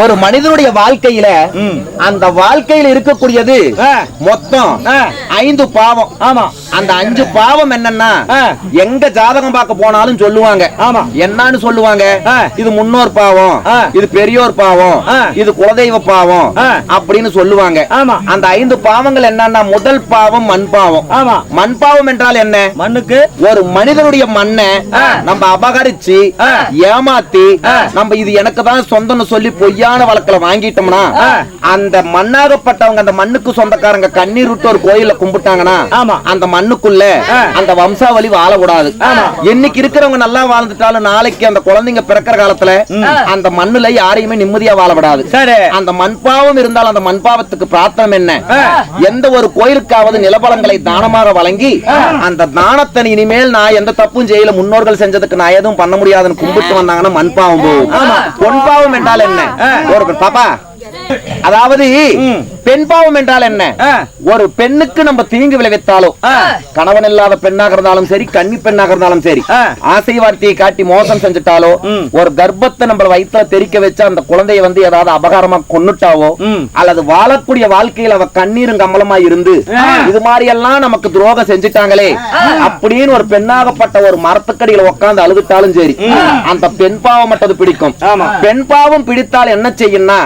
ஒரு மனிதனுடைய வாழ்க்கையில அந்த வாழ்க்கையில இருக்கக்கூடியது. மொத்தம். ஐந்து பாவம் ஆமா அந்த அஞ்சு பாவம் என்னன்னா. எங்க ஜாதகம் பார்க்க போனாலும் சொல்லுவாங்க ஆமா. என்னன்னு சொல்லுவாங்க. இது முன்னோர் பாவம். இது பெரியோர் பாவம். இது குலதெய்வ பாவம். அப்படின்னு சொல்லுவாங்க ஆமா. அந்த ஐந்து பாவங்கள் என்னன்னா முதல் பாவம் மண் பாவம் ஆமா மண் பாவம் என்றால் என்ன மண்ணுக்கு ஒரு மனிதனுடைய மண்ணை. நம்ம அபகரிச்சு. ஏமாத்தி. நம்ம இது எனக்கு தான் சொந்தம்னு சொல்லி பொய்யான வழக்குல வாங்கிட்டோம்னா. அந்த மண்ணாகப்பட்டவங்க அந்த மண்ணுக்கு சொந்தக்காரங்க கண்ணீர் விட்டு ஒரு கோயில கும்பிட்டாங்கன்னா ஆமா. அந்த மண்ணுக்குள்ள. அந்த வம்சாவளி வாழக்கூடாது. இன்னைக்கு இருக்கிறவங்க நல்லா வாழ்ந்துட்டாலும் நாளைக்கு அந்த குழந்தைங்க பிறக்கிற காலத்துல அந்த மண்ணுல யாரையுமே நிம்மதியா வாழ விடாது சரி. அந்த மண்பாவம் இருந்தால் அந்த மண்பாவத்துக்கு பிரார்த்தனை என்ன. எந்த ஒரு கோயிலுக்காவது நிலபலங்களை தானமாக வழங்கி அந்த தானத்தை இனிமேல் நான் எந்த தப்பும் செய்யல முன்னோர்கள் செஞ்சதுக்கு நான் எதுவும் பண்ண முடியாதுன்னு கும்பிட்டு வந்தாங்கன்னா மண்பாவம் போகும். பொன் பாவம் என்றால் என்ன? ஒரு பாப்பா அதாவது பெண் பாவம் என்றால் என்ன. ஒரு பெண்ணுக்கு நம்ம தீங்கு விளைவித்தாலும். கணவன் இல்லாத பெண்ணாக இருந்தாலும் சரி கன்னி பெண்ணாக இருந்தாலும் சரி. ஆசை வார்த்தையை காட்டி மோசம் செஞ்சுட்டாலோ. ஒரு கர்ப்பத்தை நம்ம வயிற்றுல தெரிக்க வச்சு அந்த குழந்தைய வந்து ஏதாவது அபகாரமா கொன்னுட்டாவோ. அல்லது வாழக்கூடிய வாழ்க்கையில அவ கண்ணீரும் கம்பளமா இருந்து இது மாதிரி எல்லாம் நமக்கு துரோகம் செஞ்சுட்டாங்களே அப்படின்னு ஒரு பெண்ணாகப்பட்ட ஒரு மரத்துக்கடியில உட்கார்ந்து அழுதுட்டாலும் சரி அந்த பெண் பாவம் மட்டும் பிடிக்கும். பெண் பாவம் பிடித்தால் என்ன செய்யும்னா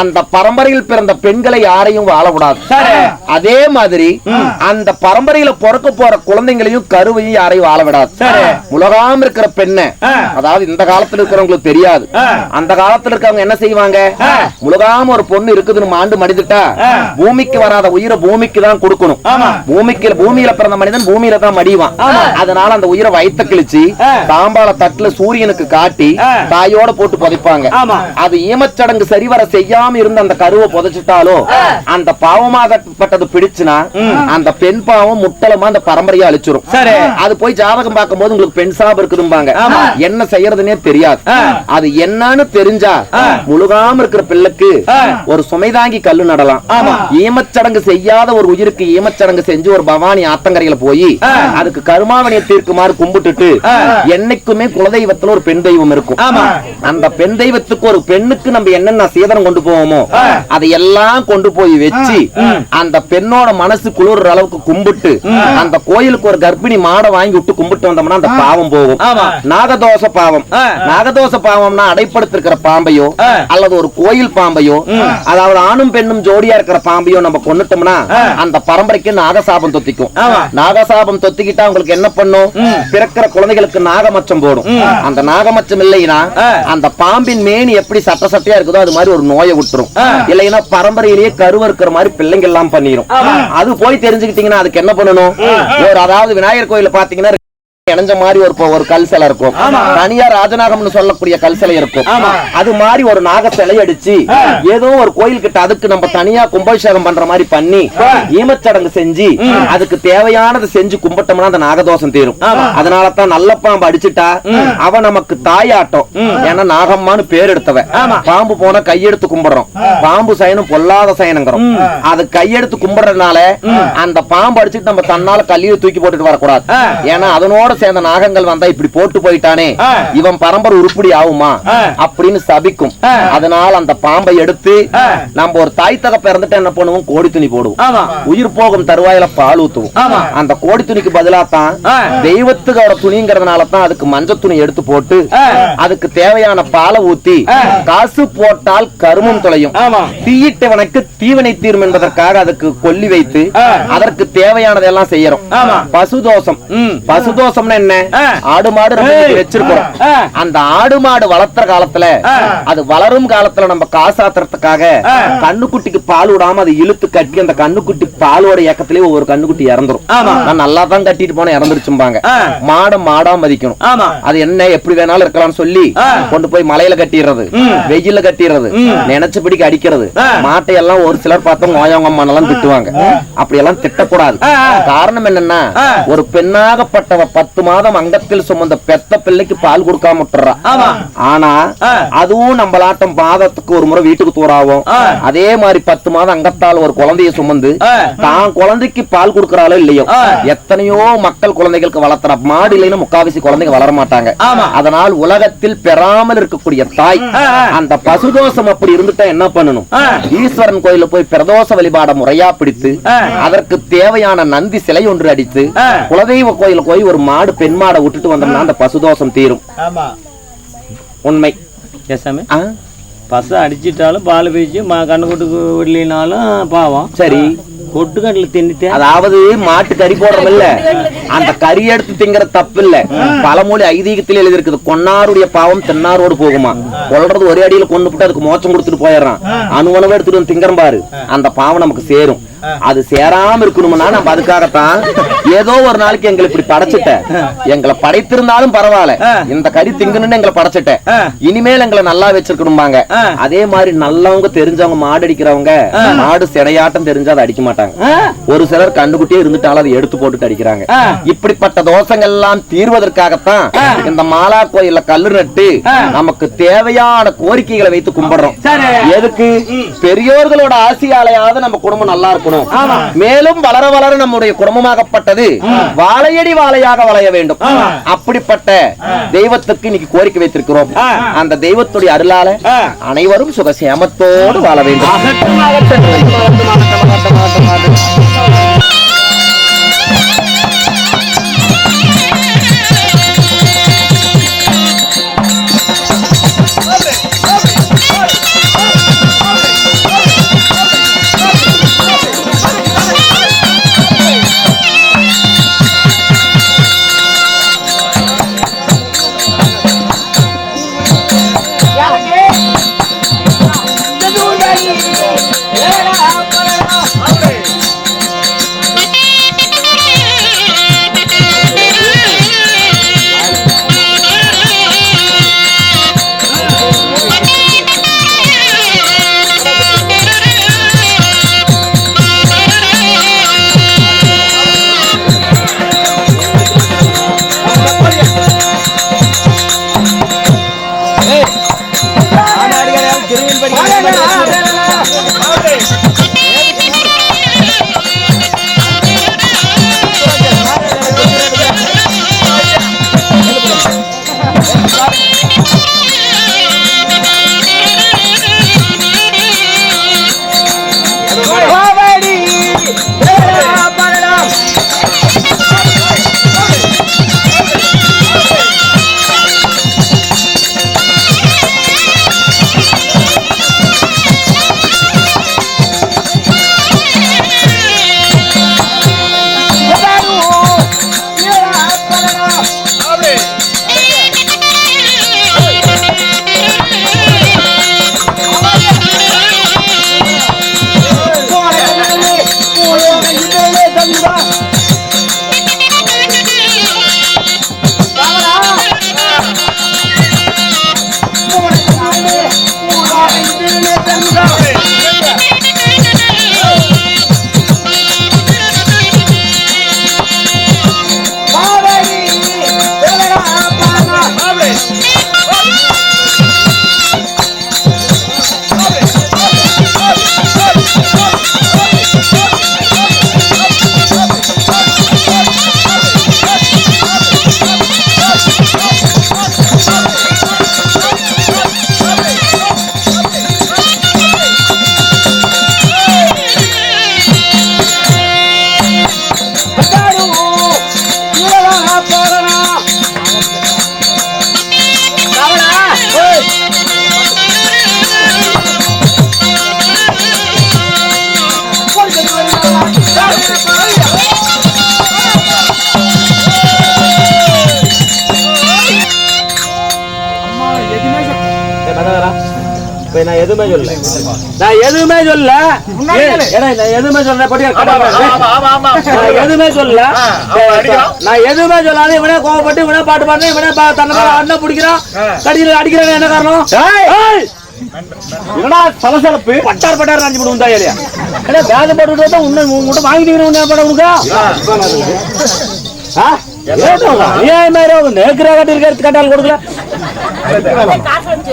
அந்த பரம்பரையில் பிறந்த பெண்களை யாரையும் வாழக்கூடாது. அதே மாதிரி அந்த பரம்பரையில பிறக்க போற குழந்தைங்களையும் கருவையும் யாரையும் வாழ விடாது. உலகாம இருக்கிற பெண்ணை. அதாவது இந்த காலத்துல இருக்கிறவங்களுக்கு தெரியாது. அந்த காலத்துல இருக்கவங்க என்ன செய்வாங்க உலகாம ஒரு பொண்ணு இருக்குதுன்னு மாண்டு மடிந்துட்டா. பூமிக்கு வராத உயிரை பூமிக்கு தான் கொடுக்கணும். பூமிக்கு பூமியில பிறந்த மனிதன் பூமியில தான் மடிவான். அதனால அந்த உயிரை வயித்த கிழிச்சு. தாம்பாள தட்டுல சூரியனுக்கு காட்டி. தாயோட போட்டு புதைப்பாங்க. அது ஈமச்சடங்கு சரிவர செய்யாம இருந்த அந்த கருவை புதைச்சிட்டாலோ அந்த பாவமாகப்பட்டது பிடிச்சுனா அந்த பெண் பாவம் முட்டலமா அந்த பரம்பரையை அழிச்சிரும் சரி. அது போய் ஜாதகம் பார்க்கும்போது உங்களுக்கு பெண் சாபம் இருக்குதும்பாங்க. என்ன செய்யறதுனே தெரியாது. அது என்னன்னு தெரிஞ்சா. முழுகாம இருக்கிற பிள்ளைக்கு. ஒரு சுமைதாங்கி கல்லு நடலாம். ஈமச்சடங்கு செய்யாத ஒரு உயிருக்கு ஈமச்சடங்கு செஞ்சு ஒரு பவானி ஆத்தங்கரையில போய். அதுக்கு கருமாவணியை தீர்க்குமாறு கும்பிட்டுட்டு. என்னைக்குமே குலதெய்வத்துல ஒரு பெண் தெய்வம் இருக்கும். அந்த பெண் தெய்வத்துக்கு ஒரு பெண்ணுக்கு நம்ம என்னென்ன சீதனம் கொண்டு போவோமோ. அதை எல்லாம் கொண்டு போய் வச்சு அந்த பெண்ணோட மனசு குளிர்ற அளவுக்கு கும்பிட்டு அந்த கோயிலுக்கு ஒரு கர்ப்பிணி மாடை வாங்கி விட்டு கும்பிட்டு வந்தோம்னா அந்த பாவம் போகும். நாகதோஷ பாவம். நாகதோஷ பாவம்னா அடைப்படுத்திருக்கிற பாம்பையோ. அல்லது ஒரு கோயில் பாம்பையோ அதாவது ஆணும் பெண்ணும் ஜோடியா இருக்கிற பாம்பையோ நம்ம கொன்னுட்டோம்னா ஆ. அந்த பரம்பரைக்கு நாகசாபம் தொத்திக்கும். நாகசாபம் தொத்திக்கிட்டா உங்களுக்கு என்ன பண்ணும் பிறக்கிற குழந்தைகளுக்கு நாகமச்சம் போடும் அந்த நாகமச்சம் இல்லைன்னா. அந்த பாம்பின் மேனி எப்படி சட்ட சட்டையா இருக்குதோ அது மாதிரி ஒரு நோயை விட்டுரும். இல்லைன்னா பரம்பரையிலேயே கருவ இருக்கிற மாதிரி பிள்ளைங்க எல்லாம் பண்ணிரும் அது போய் தெரிஞ்சுக்கிட்டீங்கன்னா அதுக்கு என்ன பண்ணணும்? ஒரு அதாவது விநாயகர் கோயில பாத்தீங்கன்னா இணைஞ்ச மாதிரி ஒரு ஒரு கல் சிலை இருக்கும். தனியா ராஜநாகம்னு சொல்லக்கூடிய கல் சிலை இருக்கும். அது மாதிரி ஒரு நாக சிலை அடிச்சு ஏதோ ஒரு கோயில் கிட்ட அதுக்கு நம்ம தனியா கும்பாபிஷேகம் பண்ற மாதிரி பண்ணி ஈமச்சடங்கு செஞ்சு அதுக்கு தேவையானது செஞ்சு கும்பிட்டோம்னா அந்த நாகதோஷம் தீரும். அதனால தான் நல்ல பாம்பு அடிச்சுட்டா அவ நமக்கு தாயாட்டம். ஏன்னா நாகம்மான்னு பேர் எடுத்தவ பாம்பு போனா கையெடுத்து கும்பிடுறோம். பாம்பு சயனம் பொல்லாத சயனங்கிறோம் அது கையெடுத்து கும்பிடுறதுனால அந்த பாம்பு அடிச்சுட்டு நம்ம தன்னால கல்லியை தூக்கி போட்டுட்டு வரக்கூடாது. ஏன்னா அதனோட சேர்ந்த நாகங்கள் வந்தா இப்படி போட்டு போயிட்டானே இவன் பரம்பரை உருப்படி ஆகுமா அப்படின்னு சபிக்கும் அதனால அந்த பாம்பை எடுத்து நம்ம ஒரு தாய் தகப்ப இறந்துட்டு என்ன பண்ணுவோம் கோடி துணி போடுவோம். உயிர் போகும் தருவாயில பால் ஊத்துவோம். அந்த கோடி துணிக்கு பதிலா தான். தெய்வத்துக்கோட துணிங்கிறதுனால தான் அதுக்கு மஞ்சள் துணி எடுத்து போட்டு. அதுக்கு தேவையான பாலை ஊத்தி. காசு போட்டால் கருமம் தொலையும். தீயிட்டவனுக்கு தீவினை தீரும் என்பதற்காக அதுக்கு கொல்லி வைத்து. அதற்கு தேவையானதெல்லாம் செய்யறோம் ஆமா. பசுதோஷம் பசுதோஷம்னா என்ன. ஆடு மாடு ஆ. அந்த ஆடு மாடு வளர்த்துற காலத்துல. அது வளரும் காலத்துல நம்ம காசாத்துறதுக்காக. கண்ணுக்குட்டிக்கு பால் விடாம அதை இழுத்து கட்டி அந்த கண்ணுக்குட்டி பாலோட இயக்கத்திலே ஒவ்வொரு கண்ணுக்குட்டி இறந்துரும். நான் நல்லா தான் கட்டிட்டு போன இறந்துருச்சும்பாங்க. மாட மாடா மதிக்கணும். அது என்ன எப்படி வேணாலும் இருக்கலாம்னு சொல்லி. கொண்டு போய் மலையில கட்டிடுறது வெயில்ல கட்டிடுறது நினைச்சபடிக்கு அடிக்கிறது ஆ. மாட்டை எல்லாம் ஒரு சிலர் பார்த்தா நோயவங்க எல்லாம் திட்டுவாங்க அப்படி எல்லாம் திட்டக்கூடாது. காரணம் என்னன்னா. ஒரு பெண்ணாகப்பட்டவ பத்து பத்து மாதம் அங்கத்தில் சுமந்த பெத்த பிள்ளைக்கு பால் கொடுக்காம விட்டுறா. ஆனா. அதுவும் நம்மளாட்டம் பாதத்துக்கு ஒரு முறை வீட்டுக்கு தூராகும். அதே மாதிரி பத்து மாதம் அங்கத்தால் ஒரு குழந்தைய சுமந்து. தான் குழந்தைக்கு பால் கொடுக்கறாளோ இல்லையோ. எத்தனையோ மக்கள் குழந்தைகளுக்கு வளர்த்துற மாடு இல்லைன்னு முக்காவாசி குழந்தைங்க வளர மாட்டாங்க. அதனால் உலகத்தில் பெறாமல் இருக்கக்கூடிய தாய். அந்த பசுதோஷம் அப்படி இருந்துட்டா என்ன பண்ணணும். ஈஸ்வரன் கோயில போய் பிரதோஷ வழிபாட முறையா பிடித்து. அதற்கு தேவையான நந்தி சிலை ஒன்று அடித்து. குலதெய்வ கோயில போய் ஒரு மாடு பெண் மாடை விட்டுட்டு வந்தோம்னா அந்த பசுதோஷம் தீரும். ஆமா. உண்மை. பசை அடிச்சிட்டாலும் பால் பீச்சு கண்ணு கொட்டுக்கு விடலினாலும் பாவம். சரி. கொட்டு கண்ணில் தின்னுட்டேன். அதாவது மாட்டு கறி போடுறோம் இல்ல அந்த கறி எடுத்து திங்கிற தப்பு இல்ல பழமொழி ஐதீகத்தில் எழுதி இருக்குது கொன்னாருடைய பாவம் தென்னாரோடு போகுமா? கொல்றது ஒரே அடியில கொண்டு போட்டு அதுக்கு மோச்சம் கொடுத்துட்டு போயிடுறான். அணுவனவை எடுத்துட்டு வந்து திங்கறம் பாரு. அந்த பாவம் நமக்கு சேரும். அது சேராம இருக்கணும்னா நம்ம அதுக்காகத்தான் ஏதோ ஒரு நாளைக்கு எங்களை இப்படி படைச்சிட்ட. எங்களை படைத்திருந்தாலும் பரவாயில்ல. இந்த கறி திங்கணும்னு எங்களை படைச்சிட்ட. இனிமேல் எங்களை நல்லா வச்சிருக்கணும்பாங்க. அதே மாதிரி நல்லவங்க தெரிஞ்சவங்க மாடு அடிக்கிறவங்க மாடு சிடையாட்டம் தெரிஞ்சா அதை அடிக்க மாட்டாங்க. ஒரு சிலர் கண்டுகுட்டியே இருந்துட்டாலும் அதை எடுத்து போட்டுட்டு அடிக்கிறாங்க. இப்படிப்பட்ட தோஷங்கள் எல்லாம் தீர்வதற்காகத்தான் இந்த மாலா கோயில்ல கல்லு நட்டு நமக்கு தேவையான கோரிக்கைகளை வைத்து கும்பிடுறோம். எதுக்கு? பெரியோர்களோட ஆசியாலையாவது நம்ம குடும்பம் நல்லா இருக்கணும். மேலும் வளர வளர நம்முடைய குடும்பமாகப்பட்டது வாழையடி வாழையாக வளைய வேண்டும். அப்படிப்பட்ட தெய்வத்துக்கு இன்னைக்கு கோரிக்கை வைத்திருக்கிறோம். அந்த தெய்வத்துடைய அருளால அனைவரும் சுகசேமத்தோடு வாழ வேண்டும். இப்ப நான் எதுவுமே சொல்லல. நான் எதுவுமே சொல்ல. ஏடா, நான் எதுவுமே சொல்ல பட்டியா ஆமா ஆமா ஆமா நான் எதுவுமே சொல்ல. நான் எதுவுமே சொல்லாத இவனே கோவப்பட்டு இவனே பாட்டு பாடுறேன் இவனே தன்னை அண்ணன் பிடிக்கிறான். கடியில் அடிக்கிறான் என்ன காரணம்? ஏய்! என்னடா சலசலப்பு? பட்டார் பட்டார் அஞ்சு போட்டு வந்தா ஏரியா ஏடா பேத போட்டு உன்னை உங்கள்கிட்ட வாங்கிட்டு உன்னை உனக்கா? ஏன் மாதிரி நேக்குற கட்டி இருக்கிறது கட்டால் கொடுக்கல?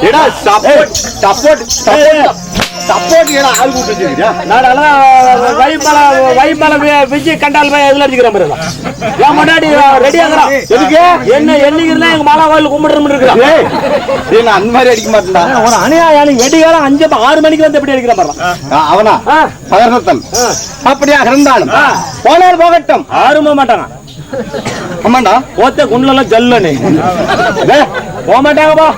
ஏடா சப்போர்ட் சப்போர்ட் சப்போர்ட் ஆள் வச்சிருக்கியா? நாடெல்லாம் வைமல வைமல விஜய் கண்டால் போய் அடிக்கிற மாதிரி தான். முன்னாடி ரெடி ஆகுறான். எதுக்கு? என்ன என்னைக்குன்னா எங்க மாலா கோயில் கும்பிடுறோம்னு இருக்கிறான். ஏய் நான் அந்த மாதிரி அடிக்க மாட்டேன்டா. ஒரு அநியாயம் வெடிகாலம் அஞ்சு ஆறு மணிக்கு வந்து எப்படி அடிக்கிற மாதிரி ஆ, அவனா? ஆ. பகர்த்தன் அப்படியாக இருந்தாலும். போனால் போகட்டும். போக மாட்டாங்க ஆமாண்டா. ஓத்த குண்டுலாம் ஜல்லு டேய், போக மாட்டாங்கப்பா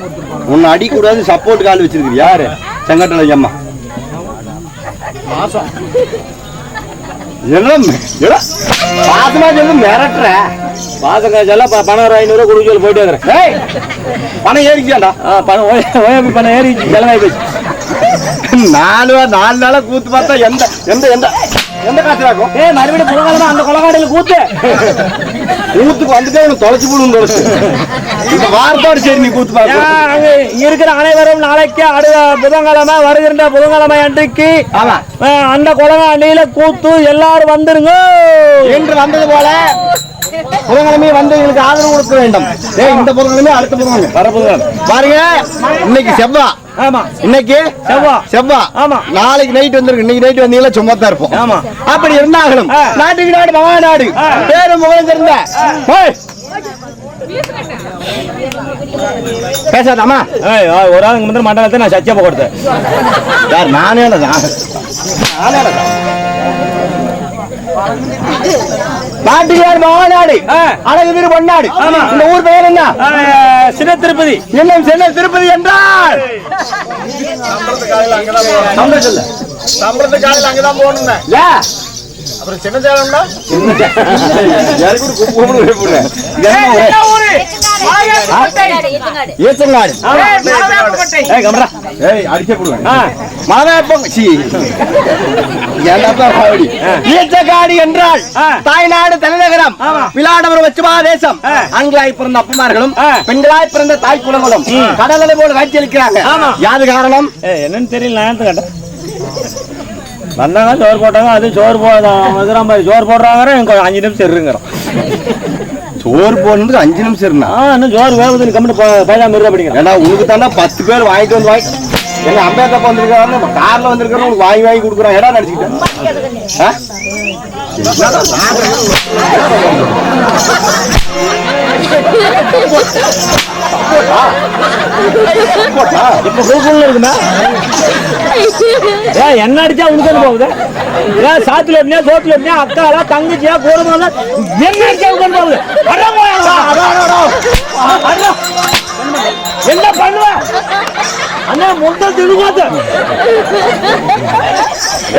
உன்னை அடிக்க கூடாது சப்போர்ட் கால் வச்சிருக்கிறியா யாரு? செங்கட்டளை அம்மா. பாசமா. சொல்லி மிரட்டுற. பாசங்க ஜல்ல பணம் ஒரு ஐநூறு கொடுக்க சொல்லி போயிட்டு ஏய் பணம் ஏறிக்கியாண்டா ஆ, பணம் பணம் ஏறி செலவாகி போச்சு. நாலு நாலு நாளா கூத்து பார்த்தா எந்த எந்த எந்த எந்த காசு ஆகும் ஏ மறுபடியும் புலகாலமா அந்த கொலகாடையில் கூத்து. கூத்துக்கு வந்துட்டே உனக்கு தொலைச்சு போடும் தொலைச்சு. இந்த வாரத்தோட சரி நீ கூத்து இங்க இருக்கிற அனைவரும் நாளைக்கு அடுத்த புதன்கிழமை வருகின்ற புதன்கிழமை அன்றைக்கு அந்த கொலகாண்டியில கூத்து எல்லாரும் வந்துருங்க. என்று வந்தது போல புதன்கிழமை வந்து எங்களுக்கு ஆதரவு கொடுக்க வேண்டும். ஏய் இந்த புதன்கிழமை அடுத்த புதன்கிழமை. வர புதன்கிழமை. பாருங்க இன்னைக்கு செவ்வா ஆமா இன்னைக்கு செவ்வா. செவ்வா ஆமா. நாளைக்கு நைட் வந்துருக்கு இன்னைக்கு நைட் வந்தீங்களா சும்மா தான் இருப்போம் ஆமா. அப்படி இருந்தாகணும். நாட்டுக்கு நாடு மகா நாடு ஆ. பேரும் முகம் தெரிந்த. பேசாதாமா ஒரு ஆளுங்க முந்திர மண்டலத்தை நான் சத்தியமா கொடுத்தேன் யார் நானே நாட்டுக்கார் மகாநாடு. அழகு திரு பொன்னாடு. ஆமா. இந்த ஊர் பெயர் என்ன? சின்ன திருப்பதி. இன்னும் சென்னை திருப்பதி என்றால்? சம்பளம் சொல்லு. சம்பளத்து காலையில் அங்கதான் போகணுங்க ஏ, அப்புறம் சின்ன சேலம்னா பாவடி? ஈச்சங்காடு என்றால். தாய்நாடு தலைநகரம். ஆமா. விளாடவரம் வச்சுமா தேசம். ஆண்களாய் பிறந்த அப்பமார்களும் ஆ. பெண்களாய் பிறந்த தாய் குலங்களும் கடலை போல காட்சி அளிக்கிறாங்க ஆமா. யாது காரணம்? என்னன்னு தெரியல வந்தாங்க சோறு போட்டாங்க அது சோறு போதான் மாதிரி சோறு போடுறாங்க எனக்கு அஞ்சு நிமிஷம் இருங்கிறோம் சோறு போடுறதுக்கு அஞ்சு நிமிஷம் இருந்தா? இன்னும் சோறு வேகுதுன்னு கம்மிட்டு பைதாம இருக்க ஏன்னா உனக்கு தாண்டா பத்து பேர் வாங்கிட்டு வந்து வாங்கி எங்க அம்பேத்கர் வந்திருக்காரு நம்ம கார்ல வந்திருக்கிறோம் உனக்கு வாங்கி வாங்கி கொடுக்குறோம் இடம் நடிச்சுக்கிட்டேன்? இப்ப கூகுள்ல இருக்குமா என்ன அடிச்சா உனக்கு போகுது? ஏன் சாத்துல எப்படியா சோத்துல எப்படியா அக்காலா தங்கச்சியா கூடமா என்ன அடிச்சா உனக்கு போகுது. என்ன பண்ணுவ? அண்ணா முட்டை திடுவாது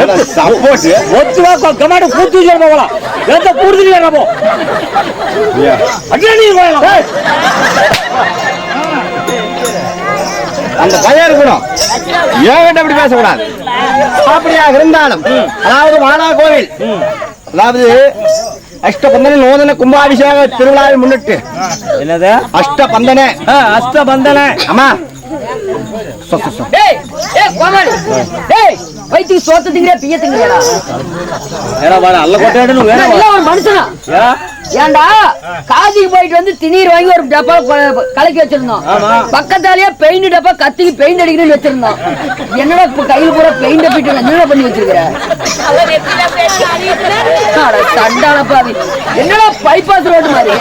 ஏன்னா சப்போர்ட் ஒத்துவா கமாட கூத்து சொல்ல போகலாம் எந்த கூடுதல் நம்ம அண்ணா நீ போயலாம். அந்த பயம் இருக்கணும். ஏகிட்ட அப்படி பேசக்கூடாது. அப்படியாக இருந்தாலும் அதாவது மாலா கோவில் அதாவது அஷ்டபந்தன நூதன கும்பாபிஷேக திருவிழாவை முன்னிட்டு என்னது? அஷ்டபந்தன. அஷ்டபந்தன. ஆமா டேய் வயித்துக்கு சோத்து திங்கிற பிய அல்ல கொட்டாடுன்னு வேற இல்ல ஒரு மனுஷனா? ஏன்டா காசிக்கு போயிட்டு வந்து திணீர் வாங்கி ஒரு டப்பா கலக்கி வச்சிருந்தோம். பக்கத்தாலேயே பெயிண்ட் டப்பா கத்திக்கு பெயிண்ட் அடிக்கணும்னு வச்சிருந்தோம். என்னடா இப்ப கையில பூரா பெயிண்ட் போயிட்டு என்னடா பண்ணி வச்சிருக்கிற? அட, சண்டான பாவி. என்னடா பைபாஸ் ரோடு மாதிரி?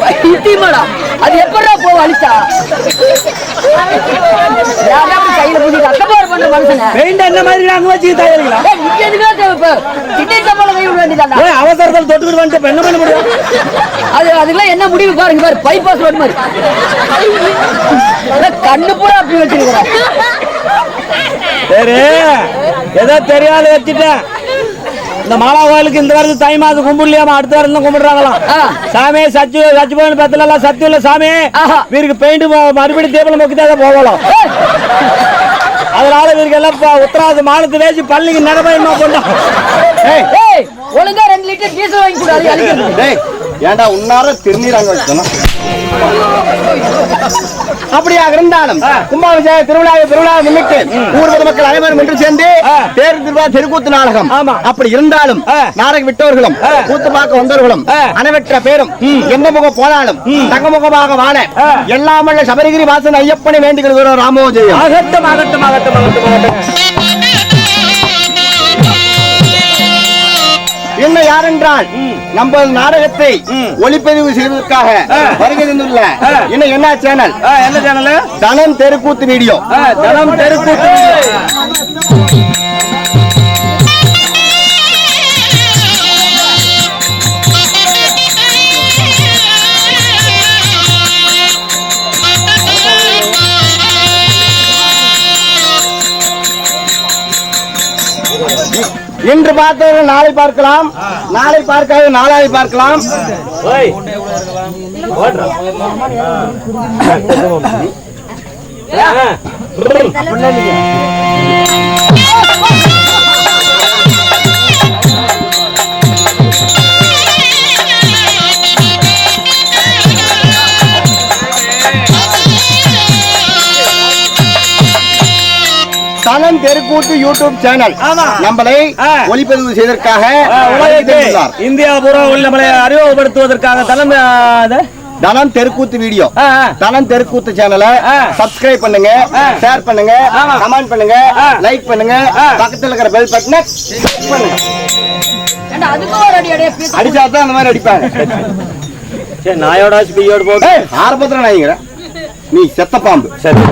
பைத்தியமாடா. அது எப்படா போ அழிச்சா? கையில பண்ண மனுஷன பெயிண்ட் என்ன மாதிரி அங்க வச்சு தயாரிக்கலாம் நீ எதுக்குடா தேவை? கிட்னி சம்பளம் கை விட வேண்டியதாண்டா. ஏய் அவசரத்தில் தொட்டுக்கிட்டு வந்துட்டு இப்ப என்ன பண்ண முடியும் அது அதுக்கெல்லாம் என்ன முடிவு பாருங்க பாரு பைபாஸ் ரோடு மாதிரி கண்ணு பூரா அப்படி வச்சிருக்கிறேன் சரி ஏதோ தெரியாத வச்சுட்டேன் இந்த மாலா கோயிலுக்கு இந்த வாரத்து தை மாதம் கும்பிடலையாமா அடுத்த வாரம் தான் கும்பிடுறாங்களாம். சாமி சச்சு சச்சு போய் பத்தலாம் சத்தியம் இல்ல சாமி. ஆஹா. வீருக்கு பெயிண்ட் மறுபடியும் தீபம் நோக்கி தான் போகலாம். அதனால இவருக்கு எல்லாம் ப- உத்தராது மானத்து வேசி பள்ளிக்கு நடமையமா கொண்டோம் ஏய். ஒழுங்கா ரெண்டு லிட்டர் டீசல் வாங்கி கூடாது ஏன்டா உன்னார திருநீர் அங்க வச்சோம் அப்படியாக இருந்தாலும் கும்பாபிஷேக திருவிழாவை திருவிழாவை முன்னிட்டு ஊர் பொதுமக்கள் அனைவரும் ஒன்று சேர்ந்து தேர் திருவிழா தெருக்கூத்து நாடகம். அப்படி இருந்தாலும் நாடக விட்டவர்களும் கூத்து பார்க்க வந்தவர்களும் அனைவற்ற பேரும் எந்த முகம் போனாலும் தங்க முகமாக வாழ எல்லாம் வல்ல சபரிகிரி வாசன் ஐயப்பனை வேண்டுகிறது ராமோஜயம். ஆகட்டும் ஆகட்டும் ஆகட்டும் ஆகட்டும் ஆகட்டும். என்ன யாரென்றால் நம்ம நாடகத்தை ஒளிப்பதிவு செய்வதற்காக வருகை தந்துள்ள இன்னும் என்ன சேனல்? என்ன சேனல்? தனம் தெருக்கூத்து வீடியோ. தனம் தெருக்கூத்து பார்த்தவர்கள் நாளை பார்க்கலாம். நாளை பார்க்காத நாளாவை பார்க்கலாம். ஓய். தனம் தெருக்கூத்து யூடியூப் சேனல் ஆமா. நம்மளை ஆ. ஒளிப்பதிவு செய்வதற்காக. இந்தியா பூரா உள்ள நம்மளை அறிமுகப்படுத்துவதற்காக தலைமை? தனம் தெருக்கூத்து வீடியோ. தனம் தெருக்கூத்து சேனலை ஆ. சப்ஸ்கிரைப் பண்ணுங்க ஷேர் பண்ணுங்க. கமெண்ட் பண்ணுங்க ஆ. லைக் பண்ணுங்க பக்கத்துல இருக்கிற பெல் பட்டனை பண்ணுங்க ஏண்டா அதுக்கும் ஒரு அடி அடியே பீத்து அடிச்சா தான் அந்த மாதிரி அடிப்பாங்க சரி நாயோட பியோடு போட்டு ஆரம்பத்துல நாய்ங்கிற நீ செத்த பாம்பு சரி.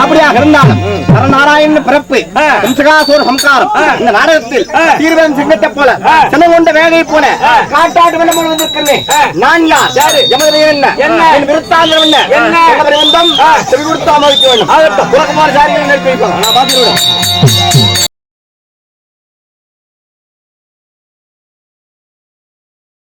அப்படியாக இருந்தாலும் நரநாராயணன் பிறப்பு வம்சகாசூர சம்காரம் இந்த நாடகத்தில் தீர்வன் சிங்கத்தை போல சினங்கொண்ட வேகை போல காட்டாட்டு வெள்ளம் வந்திருக்கிறேன் நான் யார்? எமது என்ன? என்ன? என் விருத்தாந்தம் என்ன? என்ன? எமது வந்தம் அமர்க்க வேண்டும். உலகமான சாரிகள் நடிப்பிருப்பாங்க நான் பார்த்துருவேன்